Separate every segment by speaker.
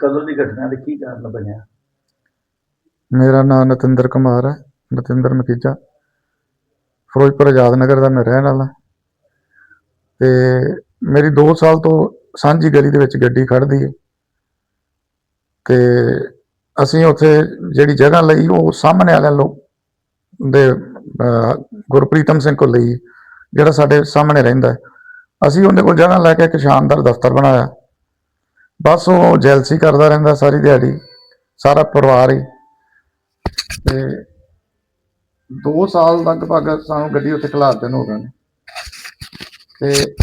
Speaker 1: ਕਦੋਂ ਦੀ ਘਟਨਾ ਤੇ ਕੀ ਕਾਰਨ ਬਣਿਆ?
Speaker 2: ਮੇਰਾ ਨਾਮ ਨਤਿੰਦਰ ਕੁਮਾਰ ਹੈ, ਨਤਿੰਦਰ ਮਕੀਜਾ ਫਿਰੋਜ਼ਪੁਰ ਆਜ਼ਾਦ ਨਗਰ ਦਾ ਮੈਂ ਰਹਿਣ ਵਾਲਾ। ਤੇ ਮੇਰੀ 2 ਸਾਲ ਤੋਂ ਸਾਂਝੀ ਗਲੀ ਦੇ ਵਿੱਚ ਗੱਡੀ ਖੜਦੀ ਹੈ। ਤੇ ਅਸੀਂ ਉੱਥੇ ਜਿਹੜੀ ਜਗ੍ਹਾ ਲਈ, ਉਹ ਸਾਹਮਣੇ ਵਾਲਿਆਂ ਲੋਕ ਦੇ ਗੁਰਪ੍ਰੀਤਮ ਸਿੰਘ ਕੋਲ ਲਈ ਜਿਹੜਾ ਸਾਡੇ ਸਾਹਮਣੇ ਰਹਿੰਦਾ ਹੈ। ਅਸੀਂ ਉਹਦੇ ਕੋਲ ਜਗ੍ਹਾ ਲੈ ਕੇ ਇੱਕ ਸ਼ਾਨਦਾਰ ਦਫ਼ਤਰ ਬਣਾਇਆ। ਬਸ ਉਹ ਜੈਲਸੀ ਕਰਦਾ ਰਹਿੰਦਾ ਸਾਰੀ ਦਿਹਾੜੀ, ਸਾਰਾ ਪਰਿਵਾਰ ਹੀ। ਤੇ 2 ਸਾਲ ਲਗਭਗ ਸਾਨੂੰ ਗੱਡੀ ਉੱਤੇ ਖਲਾਰਦੇ ਨੂੰ ਹੋ ਗਏ ਨੇ ਤੇ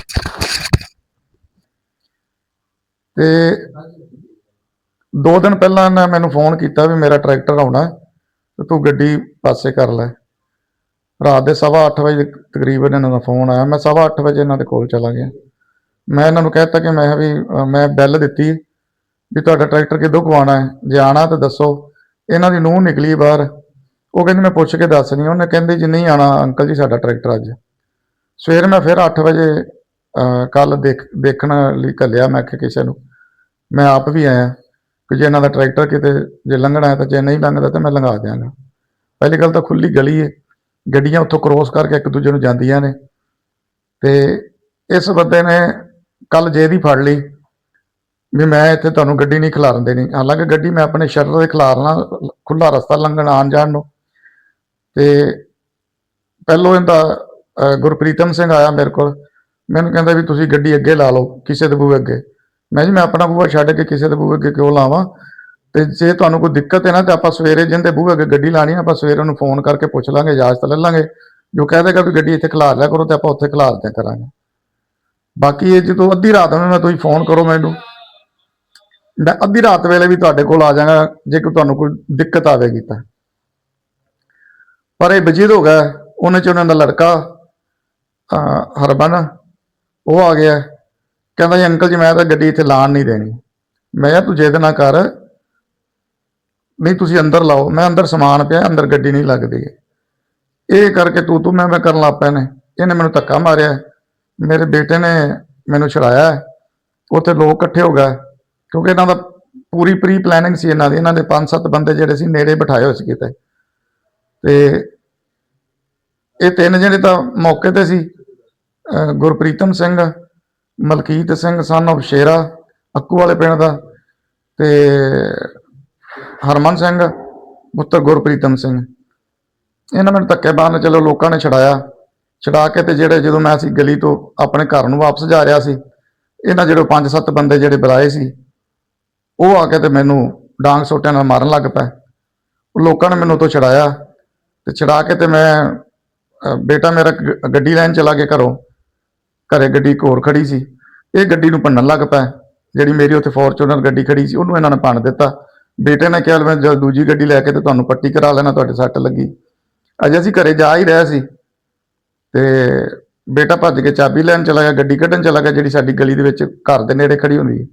Speaker 2: ਤੇ ਦੋ ਦਿਨ ਪਹਿਲਾਂ ਇਹਨੇ ਮੈਨੂੰ ਫੋਨ ਕੀਤਾ ਵੀ ਮੇਰਾ ਟਰੈਕਟਰ ਆਉਣਾ, ਤੇ ਤੂੰ ਗੱਡੀ ਪਾਸੇ ਕਰ ਲੈ। ਰਾਤ ਦੇ ਸਵਾ ਅੱਠ ਵਜੇ ਤਕਰੀਬਨ ਇਹਨਾਂ ਦਾ ਫੋਨ ਆਇਆ, ਮੈਂ ਸਵਾ ਅੱਠ ਵਜੇ ਇਹਨਾਂ ਦੇ ਕੋਲ ਚਲਾ ਗਿਆ। ਮੈਂ ਇਹਨਾਂ ਨੂੰ ਕਹਿਤਾ ਕਿ ਮੈਂ ਕਿਹਾ ਵੀ ਮੈਂ ਬੈਲ ਦਿੱਤੀ ਵੀ ਤੁਹਾਡਾ ਟਰੈਕਟਰ ਕਿੱਦੋਂ ਕਵਾਉਣਾ ਹੈ? ਜੇ ਆਣਾ ਤਾਂ ਦੱਸੋ। ਇਹਨਾਂ ਦੀ ਨੂੰਹ ਨਿਕਲੀ ਬਾਹਰ। ਉਹ ਕਹਿੰਦੀ, ਮੈਂ ਪੁੱਛ ਕੇ ਦੱਸਣੀ ਉਹਨੇ ਕਹਿੰਦੇ ਜੀ ਨਹੀਂ ਆਣਾ ਅੰਕਲ ਜੀ ਸਾਡਾ ਟਰੈਕਟਰ ਅੱਜ। ਸਵੇਰ ਮੈਂ ਫਿਰ 8 ਵਜੇ ਕੱਲ ਦੇਖ, ਦੇਖਣ ਲਈ ਘੱਲਿਆ, ਮੈਂ ਕਿ ਕਿਸੇ ਨੂੰ। ਮੈਂ ਆਪ ਵੀ ਆਇਆ ਕਿ ਜੇ ਇਹਨਾਂ ਦਾ ਟਰੈਕਟਰ ਕਿਤੇ, ਜੇ ਲੰਘਣਾ ਹੈ ਤਾਂ ਜੇ ਨਹੀਂ ਲੰਘਦਾ ਤਾਂ ਮੈਂ ਲੰਘਾ ਦਿਆਂਗਾ। ਪਹਿਲੀ ਗੱਲ ਤਾਂ ਖੁੱਲੀ ਗਲੀ ਹੈ ਗੱਡੀਆਂ ਉੱਥੋਂ ਕ੍ਰੋਸ ਕਰਕੇ ਇੱਕ ਦੂਜੇ ਨੂੰ ਜਾਂਦੀਆਂ ਨੇ। ਤੇ ਇਸ ਬੰਦੇ ਨੇ ਕੱਲ ਜੇ ਦੀ ਫੜ ਲਈ, ਵੀ ਮੈਂ ਇੱਥੇ ਤੁਹਾਨੂੰ ਗੱਡੀ ਨਹੀਂ ਖਿਲਾਰਨ ਦੇਣੀ। ਹਾਲਾਂਕਿ ਗੱਡੀ ਮੈਂ ਆਪਣੇ ਸ਼ਟਰ ਦੇ ਖਿਲਾਰਨਾ ਖੁੱਲਾ ਰਸਤਾ ਲੰਘਣ ਆਉਣ ਜਾਣ ਨੂੰ। ਤੇ ਪਹਿਲੋਂ ਇਹਦਾ ਗੁਰਪ੍ਰੀਤਮ ਸਿੰਘ ਆਇਆ ਮੇਰੇ ਕੋਲ। ਮੈਨੂੰ ਕਹਿੰਦਾ ਵੀ ਤੁਸੀਂ ਗੱਡੀ ਅੱਗੇ ਲਾ ਲਓ, ਕਿਸੇ ਦੇ ਬੂਹੇ ਅੱਗੇ। ਮੈਂ ਜੀ, ਮੈਂ ਆਪਣਾ ਬੂਹਾ ਛੱਡ ਕੇ ਕਿਸੇ ਦੇ ਬੂਹੇ ਅੱਗੇ ਕਿਉਂ ਲਾਵਾਂ? ਤੇ ਜੇ ਤੁਹਾਨੂੰ ਕੋਈ ਦਿੱਕਤ ਹੈ ਨਾ, ਤਾਂ ਆਪਾਂ ਸਵੇਰੇ ਜਿੰਦੇ ਬੂਹੇ ਅੱਗੇ ਗੱਡੀ ਲਾਣੀ ਆਪਾਂ ਸਵੇਰੇ ਉਹਨੂੰ ਫੋਨ ਕਰਕੇ ਪੁੱਛ ਲਾਂਗੇ, ਇਜਾਜ਼ਤ ਲੈ ਲਾਂਗੇ। ਜੋ ਕਹਿ ਦੇਗਾ ਵੀ ਗੱਡੀ ਇੱਥੇ ਖਿਲਾਰ ਲਿਆ ਕਰੋ ਤੇ ਆਪਾਂ ਉੱਥੇ ਖਿਲਾਰ ਦਿਆ ਕਰਾਂਗੇ। ਬਾਕੀ ਇਹ ਜਦੋਂ ਅੱਧੀ ਰਾਤ ਨੂੰ ਮੈਂ ਤੁਸੀਂ ਫੋਨ ਕਰੋ ਮੈਨੂੰ। ਮੈਂ ਅੱਧੀ ਰਾਤ ਵੇਲੇ ਵੀ ਤੁਹਾਡੇ ਕੋਲ ਆ ਜਾਵਾਂਗਾ, ਜੇ ਕੋਈ ਤੁਹਾਨੂੰ ਕੋਈ ਦਿੱਕਤ ਆਵੇਗੀ ਤਾਂ। ਪਰ ਇਹ ਬਜੀਦ ਹੋ ਗਿਆ, ਉਹਨੇ ਚ ਉਹਨਾਂ ਦਾ ਲੜਕਾ ਹਰਬਨ, ਉਹ ਆ ਗਿਆ। ਕਹਿੰਦਾ ਜੀ, ਅੰਕਲ ਜੀ, ਮੈਂ ਤਾਂ ਗੱਡੀ ਇੱਥੇ ਲਾਣ ਨਹੀਂ ਦੇਣੀ। ਮੈਂ ਕਿਹਾ, ਤੂੰ ਜਿੱਦ ਨਾ ਕਰ। ਨਹੀਂ, ਤੁਸੀਂ ਅੰਦਰ ਲਾਓ। ਮੈਂ ਅੰਦਰ ਸਮਾਨ ਪਿਆ, ਅੰਦਰ ਗੱਡੀ ਨਹੀਂ ਲੱਗਦੀ। ਇਹ ਕਰਕੇ ਤੂੰ ਤੂੰ ਮੈਂ ਮੈਂ ਕਰਨ ਲੱਗ ਪਿਆ ਨੇ। ਇਹਨੇ ਮੈਨੂੰ ਧੱਕਾ ਮਾਰਿਆ। ਮੇਰੇ ਬੇਟੇ ਨੇ ਮੈਨੂੰ ਛੁਡਾਇਆ ਉੱਥੇ ਲੋਕ ਇਕੱਠੇ ਹੋ ਗਏ। ਕਿਉਂਕਿ ਇਹਨਾਂ ਦਾ ਪੂਰੀ ਪ੍ਰੀ ਪਲੈਨਿੰਗ ਸੀ ਇਹਨਾਂ ਦੀ। ਇਹਨਾਂ ਦੇ ਪੰਜ ਸੱਤ ਬੰਦੇ ਜਿਹੜੇ ਸੀ ਨੇੜੇ ਬਿਠਾਏ ਹੋਏ ਸੀ ਕਿਤੇ। ਤੇ ਇਹ ਤਿੰਨ ਜਿਹੜੇ ਤਾਂ ਮੌਕੇ ਤੇ ਸੀ। ਗੁਰਪ੍ਰੀਤਮ ਸਿੰਘ, ਮਲਕੀਤ ਸਿੰਘ ਸਨ of ਸ਼ੇਰਾ, ਅੱਕੂ ਵਾਲੇ ਪਿੰਡ ਦਾ ਤੇ ਹਰਮਨ ਸਿੰਘ, ਪੁੱਤਰ ਗੁਰਪ੍ਰੀਤਮ ਸਿੰਘ। ਇਹਨਾਂ ਮੈਨੂੰ ਧੱਕੇ ਬਾਹਰ ਚਲੋ ਲੋਕਾਂ ਨੇ ਛਡਾਇਆ। ਛਡਾ ਕੇ ਤੇ ਜਿਹੜੇ ਜਦੋਂ ਮੈਂ ਅਸੀਂ ਗਲੀ ਤੋਂ ਆਪਣੇ ਘਰ ਨੂੰ ਵਾਪਸ ਜਾ ਰਿਹਾ ਸੀ, ਇਹਨਾਂ ਜਿਹੜੇ ਪੰਜ ਸੱਤ ਬੰਦੇ ਜਿਹੜੇ ਬੁਲਾਏ ਸੀ, ਉਹ ਆ ਕੇ ਤੇ ਮੈਨੂੰ ਡਾਂਗ ਸੋਟਿਆਂ ਨਾਲ ਮਾਰਨ ਲੱਗ ਪਏ। ਉਹ ਲੋਕਾਂ ਨੇ ਮੈਨੂੰ ਤੋਂ ਛਡਾਇਆ ਤੇ ਛਡਾ ਕੇ ਤੇ ਮੈਂ ਬੇਟਾ ਮੇਰਾ ਗ- ਗੱਡੀ ਲੈਣ ਚਲਾ ਕੇ ਘਰੋਂ। ਘਰੇ ਗੱਡੀ ਇੱਕ ਹੋਰ ਖੜੀ ਸੀ। ਇਹ ਗੱਡੀ ਨੂੰ ਭੰਨਣ ਲੱਗ ਪਿਆ ਜਿਹੜੀ ਮੇਰੀ ਉੱਥੇ ਫੋਰਚੂਨਰ ਗੱਡੀ ਖੜੀ ਸੀ, ਉਹਨੂੰ ਇਹਨਾਂ ਨੇ ਭੰਨ ਦਿੱਤਾ। ਬੇਟੇ ਨੇ ਕਿਹਾ, ਮੈਂ ਜਦ ਦੂਜੀ ਗੱਡੀ ਲੈ ਕੇ ਤੇ ਤੁਹਾਨੂੰ ਪੱਟੀ ਕਰਾ ਲੈਣਾ, ਤੁਹਾਡੇ ਸੱਟ ਲੱਗੀ। ਅਜੇ ਅਸੀਂ ਘਰੇ ਜਾ ਹੀ ਰਹੇ ਸੀ। ਤੇ ਬੇਟਾ ਭੱਜ ਕੇ ਚਾਬੀ ਲੈਣ ਚਲਾ ਗਿਆ, ਗੱਡੀ ਕੱਢਣ ਚਲਾ ਗਿਆ, ਜਿਹੜੀ ਸਾਡੀ ਗਲੀ ਦੇ ਵਿੱਚ ਘਰ ਦੇ ਨੇੜੇ ਖੜੀ ਹੁੰਦੀ ਹੈ।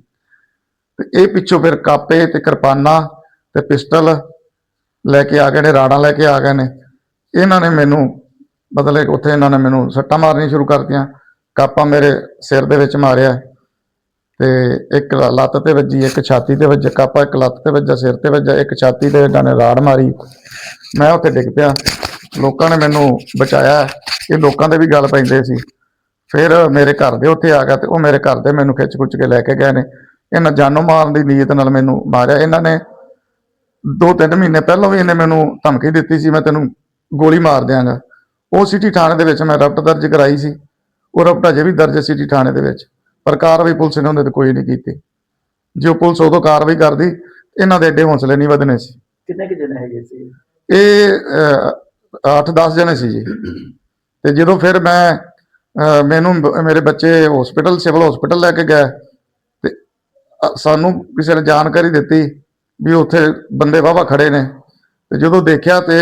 Speaker 2: ਤੇ ਇਹ ਪਿੱਛੋਂ ਫਿਰ ਕਾਪੇ ਤੇ ਕਿਰਪਾਨਾਂ ਤੇ ਪਿਸਟਲ ਲੈ ਕੇ ਆ ਗਏ ਨੇ, ਰਾੜਾਂ ਲੈ ਕੇ ਆ ਗਏ ਨੇ। ਇਹਨਾਂ ਨੇ ਮੈਨੂੰ, ਮਤਲਬ ਉੱਥੇ ਇਹਨਾਂ ਨੇ ਮੈਨੂੰ ਸੱਟਾਂ ਮਾਰਨੀਆਂ ਸ਼ੁਰੂ ਕਰਤੀਆਂ, ਕਾਪਾ ਮੇਰੇ ਸਿਰ ਦੇ ਵਿੱਚ ਮਾਰਿਆ ਤੇ ਇੱਕ ਲੱਤ ਤੇ ਵੱਜੀ, ਇੱਕ ਛਾਤੀ ਤੇ ਵੱਜਿਆ, ਕਾਪਾ ਇੱਕ ਲੱਤ ਤੇ ਵੱਜਿਆ, ਸਿਰ ਤੇ ਵੱਜਿਆ, ਇੱਕ ਛਾਤੀ ਤੇ ਇਹਨਾਂ ਨੇ ਰਾੜ ਮਾਰੀ। ਮੈਂ ਉੱਥੇ ਡਿੱਗ ਪਿਆ। ਲੋਕਾਂ ਨੇ ਮੈਨੂੰ ਬਚਾਇਆ ਇਹ ਲੋਕਾਂ ਦੇ ਵੀ ਗੱਲ ਪੈਂਦੇ ਸੀ। ਫਿਰ ਮੇਰੇ ਘਰ ਦੇ ਉੱਥੇ ਆ ਗਿਆ ਤੇ ਉਹ ਮੇਰੇ ਘਰ ਦੇ ਮੈਨੂੰ ਖਿੱਚ ਖੁੱਚ ਕੇ ਲੈ ਕੇ ਗਏ ਨੇ। ਇਹਨਾਂ ਜਾਨੋਂ ਮਾਰਨ ਦੀ ਨੀਅਤ ਨਾਲ ਮੈਨੂੰ ਮਾਰਿਆ। ਇਹਨਾਂ ਨੇ ਦੋ ਤਿੰਨ ਮਹੀਨੇ ਪਹਿਲਾਂ ਵੀ ਇਹਨੇ ਮੈਨੂੰ ਧਮਕੀ ਦਿੱਤੀ ਸੀ ਮੈਂ ਤੈਨੂੰ ਗੋਲੀ ਮਾਰ ਦਿਆਂਗਾ। ਉਹ ਸਿਟੀ ਥਾਣੇ ਦੇ ਵਿੱਚ ਮੈਂ ਰਪਟ ਦਰਜ ਕਰਾਈ ਸੀ। ਉਹ ਰਪਟ ਅਜੇ ਵੀ ਦਰਜ ਸਿਟੀ ਥਾਣੇ ਦੇ ਵਿੱਚ। ਪਰ ਕਾਰਵਾਈ ਪੁਲਿਸ ਨੇ ਉਹਦੇ ਤੇ ਕੋਈ ਨਹੀਂ ਕੀਤੀ। ਜੇ ਉਹ ਪੁਲਿਸ ਉਦੋਂ ਕਾਰਵਾਈ ਕਰਦੀ ਇਹਨਾਂ ਦੇ ਐਡੇ ਹੌਸਲੇ ਨਹੀਂ ਵਧਨੇ ਸੀ।
Speaker 1: ਕਿੰਨੇ ਕਿ ਜਣੇ ਹੈਗੇ ਸੀ?
Speaker 2: ਇਹ 8-10 ਜਣੇ ਸੀ ਜੀ। ਤੇ ਜਦੋਂ ਫਿਰ ਮੈਂ ਮੈਨੂੰ ਮੇਰੇ ਬੱਚੇ ਹਸਪੀਟਲ ਸਿਵਲ ਹਸਪੀਟਲ ਲੈ ਕੇ ਗਏ ਤੇ ਸਾਨੂੰ ਕਿਸੇ ਨੇ ਜਾਣਕਾਰੀ ਦਿੱਤੀ ਵੀ ਉੱਥੇ ਬੰਦੇ ਵਾਹਵਾ ਖੜੇ ਨੇ। ਤੇ ਜਦੋਂ ਦੇਖਿਆ ਤੇ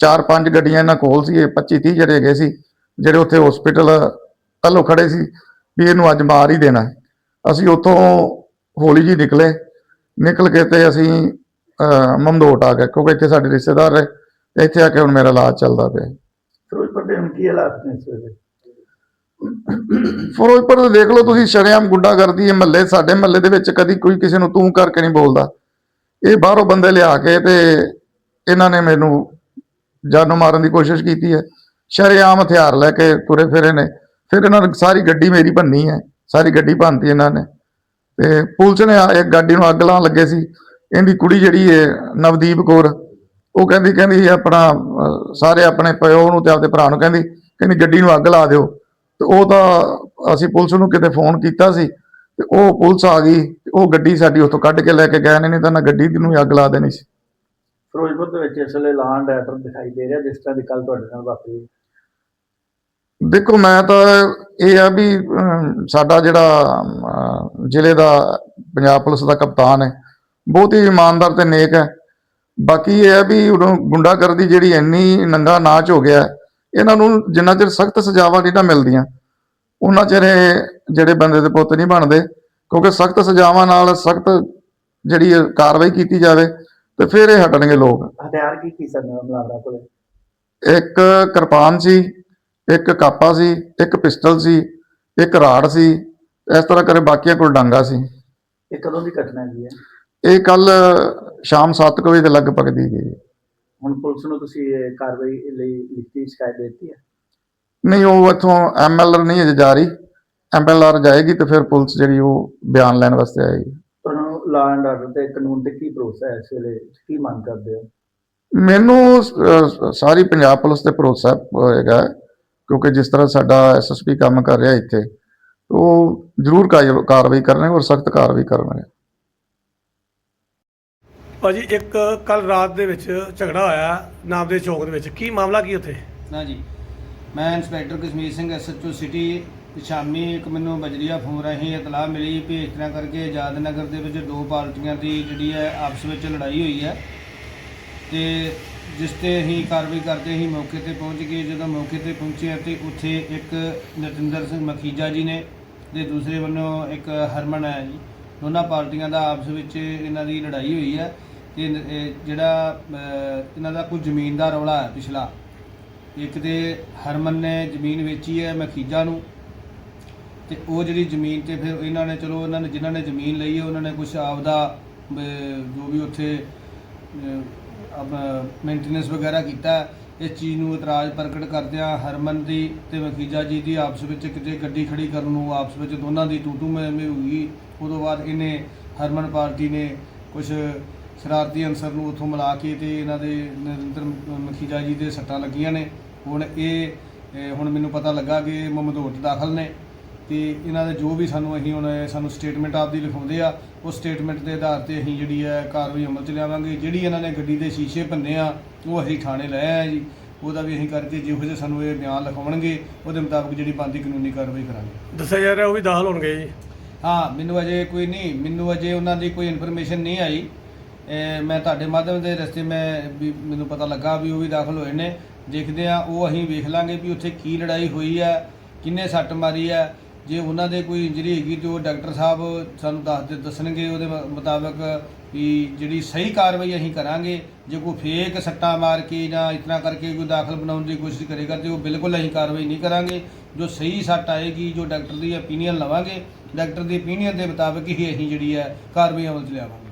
Speaker 2: ਚਾਰ ਪੰਜ ਗੱਡੀਆਂ ਇਹਨਾਂ ਕੋਲ ਸੀ 25 30 ਜਿਹੜੇ ਹੈਗੇ ਸੀ, ਜਿਹੜੇ ਉੱਥੇ ਹਸਪੀਟਲ ਕੱਲੋਂ ਖੜੇ ਸੀ ਵੀ ਇਹਨੂੰ ਅੱਜ ਮਾਰ ਹੀ ਦੇਣਾ। ਅਸੀਂ ਉੱਥੋਂ ਹੌਲੀ ਜੀ ਨਿਕਲੇ। ਨਿਕਲ ਕੇ ਤੇ ਅਸੀਂ ਮਮਦੋਟ ਆ ਗਏ, ਕਿਉਂਕਿ ਇੱਥੇ ਸਾਡੇ ਰਿਸ਼ਤੇਦਾਰ ਰਹੇ। ਤੇ ਇੱਥੇ ਆ ਕੇ ਹੁਣ ਮੇਰਾ ਇਲਾਜ ਚੱਲਦਾ ਪਿਆ।
Speaker 1: ਫਿਰੋਜ਼ਪੁਰ ਦੇ ਹੁਣ ਕੀ ਹਾਲਾਤ ਨੇ ਇਸ ਵੇਲੇ?
Speaker 2: ਫਿਰੋਜ਼ਪੁਰ ਦੇ ਦੇਖ ਲਓ ਤੁਸੀਂ ਸ਼ਰੇਆਮ ਗੁੰਡਾਗਰਦੀ ਹੈ ਮਹੱਲੇ ਸਾਡੇ ਮਹੱਲੇ ਦੇ ਵਿੱਚ ਕਦੀ ਕੋਈ ਕਿਸੇ ਨੂੰ ਤੂੰ ਕਰਕੇ ਨਹੀਂ ਬੋਲਦਾ। ਇਹ ਬਾਹਰੋਂ ਬੰਦੇ ਲਿਆ ਕੇ ਤੇ ਇਹਨਾਂ ਨੇ ਮੈਨੂੰ ਜਾਨੋਂ ਮਾਰਨ ਦੀ ਕੋਸ਼ਿਸ਼ ਕੀਤੀ ਹੈ। ਸ਼ਰੇਆਮ ਹਥਿਆਰ ਲੈ ਕੇ ਤੁਰੇ ਫਿਰੇ ਨੇ। ਫਿਰ ਇਹਨਾਂ ਨੇ ਸਾਰੀ ਗੱਡੀ ਮੇਰੀ ਭੰਨੀ ਹੈ। ਸਾਰੀ ਗੱਡੀ ਭੰਨਤੀ ਇਹਨਾਂ ਨੇ। ਤੇ ਪੁਲਿਸ ਨੇ ਇੱਕ ਗੱਡੀ ਨੂੰ ਅੱਗ ਲਾਉਣ ਲੱਗੇ ਸੀ। ਇਹਦੀ ਕੁੜੀ ਜਿਹੜੀ ਹੈ ਨਵਦੀਪ ਕੌਰ ਉਹ ਕਹਿੰਦੀ ਕਹਿੰਦੀ ਆਪਣਾ ਸਾਰੇ ਆਪਣੇ ਪਿਓ ਨੂੰ ਤੇ ਆਪਦੇ ਭਰਾ ਨੂੰ ਕਹਿੰਦੀ ਕਹਿੰਦੀ ਗੱਡੀ ਨੂੰ ਅੱਗ ਲਾ ਦਿਓ। ਤੇ ਉਹ ਤਾਂ ਅਸੀਂ ਪੁਲਿਸ ਨੂੰ ਕਿਤੇ ਫੋਨ ਕੀਤਾ ਸੀ ਤੇ ਉਹ ਪੁਲਿਸ ਆ ਗਈ ਉਹ ਗੱਡੀ ਸਾਡੀ ਉੱਥੋਂ ਕੱਢ ਕੇ ਲੈ ਕੇ ਗਏ ਨੇ ਨਹੀਂ ਤਾਂ ਨਾ ਗੱਡੀ ਨੂੰ ਹੀ ਅੱਗ ਲਾ ਦੇਣੀ ਸੀ।
Speaker 1: ਫਿਰੋਜ਼ਪੁਰ ਦੇ ਵਿੱਚ ਇਸ ਵੇਲੇ ਲਾਂਡ ਆਰਡਰ ਦਿਖਾਈ ਦੇ ਰਿਹਾ ਜਿਸ ਤਰ੍ਹਾਂ ਦੀ ਕੱਲ ਤੁਹਾਡੇ ਨਾਲ ਵਾਪਰੀ
Speaker 2: ਦੇਖੋ ਮੈਂ ਤਾਂ ਇਹ ਆ ਵੀ ਸਾਡਾ ਜਿਹੜਾ ਜ਼ਿਲ੍ਹੇ ਦਾ ਪੰਜਾਬ ਪੁਲਿਸ ਦਾ ਕਪਤਾਨ ਹੈ ਬਹੁਤ ਹੀ ਇਮਾਨਦਾਰ ਤੇ ਨੇਕ ਹੈ। ਬਾਕੀ ਇਹ ਹੈ ਵੀ ਉਦੋਂ ਗੁੰਡਾਗਰਦੀ ਜਿਹੜੀ ਇੰਨੀ ਨੰਗਾ ਨਾਚ ਹੋ ਗਿਆ ਇਹਨਾਂ ਨੂੰ ਜਿੰਨਾ ਚਿਰ ਸਖਤ ਸਜ਼ਾਵਾਂ ਨਹੀਂ ਨਾ ਮਿਲਦੀਆਂ ਉਹਨਾਂ ਚਿਰ ਇਹ ਜਿਹੜੇ ਬੰਦੇ ਦੇ ਪੁੱਤ ਨਹੀਂ ਬਣਦੇ ਕਿਉਂਕਿ ਸਖਤ ਸਜ਼ਾਵਾਂ ਨਾਲ ਸਖਤ ਜਿਹੜੀ ਕਾਰਵਾਈ ਕੀਤੀ ਜਾਵੇ ਤੇ ਫਿਰ ਇਹ ਹਟਣਗੇ ਲੋਕ।
Speaker 1: ਹਥਿਆਰ ਕੀ ਕੀ ਸਨ ਮਲਾਵਰਾ ਕੋਲੇ?
Speaker 2: ਇੱਕ ਕਿਰਪਾਨ ਸੀ ਇੱਕ ਕਾਪਾ ਸੀ ਇੱਕ ਪਿਸਟਲ ਸੀ ਇੱਕ ਰਾੜ ਸੀ ਇਸ ਤਰ੍ਹਾਂ ਕਰੇ ਬਾਕੀਆਂ ਕੋਲ ਡਾਂਗਾ ਸੀ।
Speaker 1: ਇਹ ਕਦੋਂ ਦੀ ਘਟਨਾ ਹੈਗੀ ਹੈ?
Speaker 2: ਇਹ ਕੱਲ ਸ਼ਾਮ 7 ਵਜੇ ਦੇ ਲਗਭਗ ਦੀ ਗਈ।
Speaker 1: ਹੁਣ ਪੁਲਿਸ ਨੂੰ ਤੁਸੀਂ ਇਹ ਕਾਰਵਾਈ ਲਈ ਲਿਖਤੀ ਸ਼ਿਕਾਇਤ ਦਿੱਤੀ ਹੈ?
Speaker 2: ਨਹੀਂ ਉਹ ਇੱਥੋਂ ਐਮਐਲਆਰ ਨਹੀਂ ਅਜੇ ਜਾ ਰਹੀ ਐਮਐਲਆਰ ਜਾਏਗੀ ਤੇ ਫਿਰ ਪੁਲਿਸ ਜਿਹੜੀ ਉਹ ਬਿਆਨ ਲੈਣ ਵਾਸਤੇ ਆਏਗੀ।
Speaker 1: ਤੁਹਾਨੂੰ ਲਾਂਡ ਆਰਡਰ ਤੇ ਕਾਨੂੰਨ ਤੇ ਕੀ ਭਰੋਸਾ ਹੈ ਇਸ ਵੇਲੇ? ਕੀ ਮੰਗ ਕਰਦੇ ਹੋ?
Speaker 2: ਮੈਨੂੰ ਸਾਰੀ ਪੰਜਾਬ ਪੁਲਿਸ ਤੇ ਭਰੋਸਾ ਹੋਏਗਾ ਕਿਉਂਕਿ ਜਿਸ ਤਰ੍ਹਾਂ ਸਾਡਾ ਐਸਐਸਪੀ ਕੰਮ ਕਰ ਰਿਹਾ ਇੱਥੇ ਉਹ ਜ਼ਰੂਰ ਕਾਰਵਾਈ ਕਰਨਗੇ ਔਰ ਸਖਤ ਕਾਰਵਾਈ ਕਰਨਗੇ।
Speaker 3: ਭਾਜੀ, ਇੱਕ ਕੱਲ ਰਾਤ ਦੇ ਵਿੱਚ ਝਗੜਾ ਹੋਇਆ, ਨਾਮ ਦੇ ਚੌਕ ਦੇ ਵਿੱਚ। ਕੀ ਮਾਮਲਾ ਕੀ ਉੱਥੇ?
Speaker 4: ਨਾ ਜੀ, ਮੈਂ inspector Kashmir Singh, SHO city ਸ਼ਾਮੀ ਇੱਕ ਮੈਨੂੰ ਬਜਰੀਆ ਫੋਨ ਰਾਹੀਂ ਇਤਲਾਹ ਮਿਲੀ ਵੀ ਇਸ ਤਰ੍ਹਾਂ ਕਰਕੇ ਆਜ਼ਾਦ ਨਗਰ ਦੇ ਵਿੱਚ ਦੋ ਪਾਰਟੀਆਂ ਦੀ ਜਿਹੜੀ ਹੈ, ਆਪਸ ਵਿੱਚ ਲੜਾਈ ਹੋਈ ਹੈ। ਤੇ ਜਿਸ ਤੇ ਅਸੀਂ ਕਾਰਵਾਈ ਕਰਦੇ ਅਸੀਂ ਮੌਕੇ ਤੇ ਪਹੁੰਚ ਗਏ। ਜਦੋਂ ਮੌਕੇ ਤੇ ਪਹੁੰਚੇ ਤੇ ਉੱਥੇ ਇੱਕ ਨਰਿੰਦਰ ਸਿੰਘ ਮਖੀਜਾ ਜੀ ਨੇ ਤੇ ਦੂਸਰੇ ਵੱਲੋਂ ਇੱਕ ਹਰਮਨ ਹੈ ਜੀ, ਦੋਨਾਂ ਪਾਰਟੀਆਂ ਦਾ ਆਪਸ ਵਿੱਚ ਇਹਨਾਂ ਦੀ ਲੜਾਈ ਹੋਈ ਹੈ। ਤੇ ਨ- ਇਹ ਜਿਹੜਾ ਅਹ, ਇਹਨਾਂ ਦਾ ਕੋਈ ਜ਼ਮੀਨ ਦਾ ਰੌਲਾ ਹੈ ਪਿਛਲਾ ਇੱਕ ਤੇ ਹਰਮਨ ਨੇ ਜ਼ਮੀਨ ਵੇਚੀ ਹੈ ਮਖੀਜਾ ਨੂੰ ਤੇ ਉਹ ਜਿਹੜੀ ਜ਼ਮੀਨ ਤੇ ਫਿਰ ਇਹਨਾਂ ਨੇ ਚਲੋ ਇਹਨਾਂ ਨੇ ਜਿਨ੍ਹਾਂ ਨੇ ਜ਼ਮੀਨ ਲਈ ਹੈ ਉਹਨਾਂ ਨੇ ਕੁਝ ਆਪਦਾ ਅਹ, ਜੋ ਵੀ ਉੱਥੇ ਮੇਨਟੇਨੈਂਸ ਵਗੈਰਾ ਕੀਤਾ ਇਸ ਚੀਜ਼ ਨੂੰ ਇਤਰਾਜ਼ ਪ੍ਰਗਟ ਕਰਦਿਆਂ ਹਰਮਨ ਦੀ ਤੇ ਮਖੀਜਾ ਜੀ ਦੀ ਆਪਸ ਵਿੱਚ ਕਿਤੇ ਗੱਡੀ ਖੜੀ ਕਰਨ ਨੂੰ ਆਪਸ ਵਿੱਚ ਦੋਨਾਂ ਦੀ ਤੂਤੂ ਮੈਂ ਮੈਂ ਹੋਈ। ਉਦੋਂ ਬਾਅਦ ਇਹਨੇ ਹਰਮਨ ਪਾਰਟੀ ਨੇ ਕੁਝ ਸ਼ਰਾਰਤੀ ਅਨਸਰ ਨੂੰ ਉੱਥੋਂ ਮਿਲਾ ਕੇ ਤੇ ਇਹਨਾਂ ਦੇ ਨਰਿੰਦਰ ਮਖੀਜਾ ਜੀ ਦੇ ਸੱਟਾਂ ਲੱਗੀਆਂ ਨੇ। ਹੁਣ ਇਹ ਇਹ ਹੁਣ ਮੈਨੂੰ ਪਤਾ ਲੱਗਾ ਕਿ ਮਮਦੋਟ ਦਾਖਲ ਨੇ ਤੇ ਇਹਨਾਂ ਦੇ ਜੋ ਵੀ ਸਾਨੂੰ ਅਸੀਂ ਹੁਣ ਸਾਨੂੰ ਸਟੇਟਮੈਂਟ ਆਪਦੀ ਲਿਖਾਉਂਦੇ ਆ ਉਹ ਸਟੇਟਮੈਂਟ ਦੇ ਆਧਾਰ ਤੇ ਅਸੀਂ ਜਿਹੜੀ ਹੈ ਕਾਰਵਾਈ ਅਮਲ ਚ ਲਿਆਵਾਂਗੇ। ਜਿਹੜੀ ਇਹਨਾਂ ਨੇ ਗੱਡੀ ਦੇ ਸ਼ੀਸ਼ੇ ਭੰਨੇ ਆ ਉਹ ਅਸੀਂ ਥਾਣੇ ਲੈ ਆਏ ਆ ਜੀ। ਉਹਦਾ ਵੀ ਅਸੀਂ ਕਰਕੇ ਜਿਹੋ ਜਿਹੇ ਸਾਨੂੰ ਇਹ ਬਿਆਨ ਲਿਖਾਉਣਗੇ ਉਹਦੇ ਮੁਤਾਬਕ ਜਿਹੜੀ ਬਣਦੀ ਕਾਨੂੰਨੀ ਕਾਰਵਾਈ ਕਰਾਂਗੇ।
Speaker 3: ਦੱਸਿਆ ਜਾ ਰਿਹਾ ਉਹ ਵੀ ਦਾਖਲ ਹੋਣਗੇ ਜੀ।
Speaker 4: ਹਾਂ ਮੈਨੂੰ ਅਜੇ ਕੋਈ ਨਹੀਂ ਮੈਨੂੰ ਅਜੇ ਉਹਨਾਂ ਦੀ ਕੋਈ ਇਨਫੋਰਮੇਸ਼ਨ ਨਹੀਂ ਆਈ। ਮੈਂ ਤੁਹਾਡੇ ਮਾਧਿਅਮ ਦੇ ਰਸਤੇ ਮੈਂ ਵੀ ਮੈਨੂੰ ਪਤਾ ਲੱਗਾ ਵੀ ਉਹ ਵੀ ਦਾਖਲ ਹੋਏ ਨੇ। ਦੇਖਦੇ ਆ ਉਹ ਅਸੀਂ ਵੇਖ ਲਾਂਗੇ ਵੀ ਉੱਥੇ ਕੀ ਲੜਾਈ ਹੋਈ ਹੈ, ਕਿੰਨੇ ਸੱਟ ਮਾਰੀ ਹੈ। ਜੇ ਉਹਨਾਂ ਦੇ ਕੋਈ ਇੰਜਰੀ ਹੈਗੀ ਤੇ ਉਹ ਡਾਕਟਰ ਸਾਹਿਬ ਸਾਨੂੰ ਦੱਸ ਦੇ ਦੱਸਣਗੇ ਉਹਦੇ ਮੁ- ਮੁਤਾਬਕ ਵੀ ਜਿਹੜੀ ਸਹੀ ਕਾਰਵਾਈ ਅਸੀਂ ਕਰਾਂਗੇ। ਜੇ ਕੋਈ ਫੇਕ ਸੱਟਾਂ ਮਾਰ ਕੇ ਜਾਂ ਇਸ ਤਰ੍ਹਾਂ ਕਰਕੇ ਕੋਈ ਦਾਖਲ ਬਣਾਉਣ ਦੀ ਕੋਸ਼ਿਸ਼ ਕਰੇਗਾ ਤੇ ਉਹ ਬਿਲਕੁਲ ਅਸੀਂ ਕਾਰਵਾਈ ਨਹੀਂ ਕਰਾਂਗੇ। ਜੋ ਸਹੀ ਸੱਟ ਆਏਗੀ, ਜੋ ਡਾਕਟਰ ਦੀ opinion ਲਵਾਂਗੇ, ਡਾਕਟਰ ਦੀ opinion ਦੇ ਮੁਤਾਬਕ ਹੀ ਅਸੀਂ ਜਿਹੜੀ ਹੈ ਕਾਰਵਾਈ ਅਮਲ ਚ ਲਿਆਵਾਂਗੇ।